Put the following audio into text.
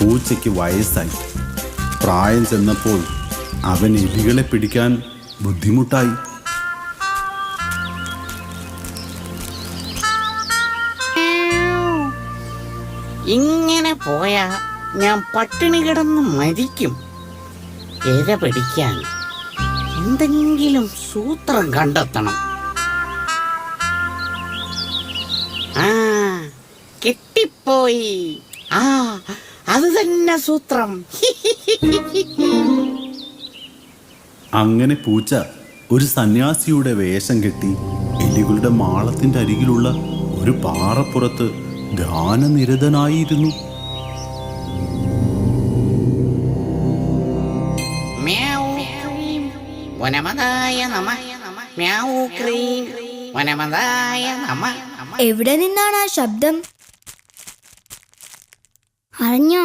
പൂച്ചയ്ക്ക് വയസ്സായി. പ്രായം ചെന്നപ്പോൾ അവൻ എലികളെ പിടിക്കാൻ ബുദ്ധിമുട്ടായി. ഇങ്ങനെ പോയാ ഞാൻ പട്ടിണി കിടന്ന് മരിക്കും. ഇര പിടിക്കാൻ എന്തെങ്കിലും സൂത്രം കണ്ടെത്തണം. ആ കിട്ടിപ്പോയി. ആ അത് തന്നെ സൂത്രം. അങ്ങനെ പൂച്ച ഒരു സന്യാസിയുടെ വേഷം കെട്ടി എലികളുടെ മാളത്തിന്റെ അരികിലുള്ള ഒരു പാറപ്പുറത്ത് ധ്യാനനിരതനായിരുന്നു എവിടെ നിന്നാണ് ആ ശബ്ദം? അറിഞ്ഞോ?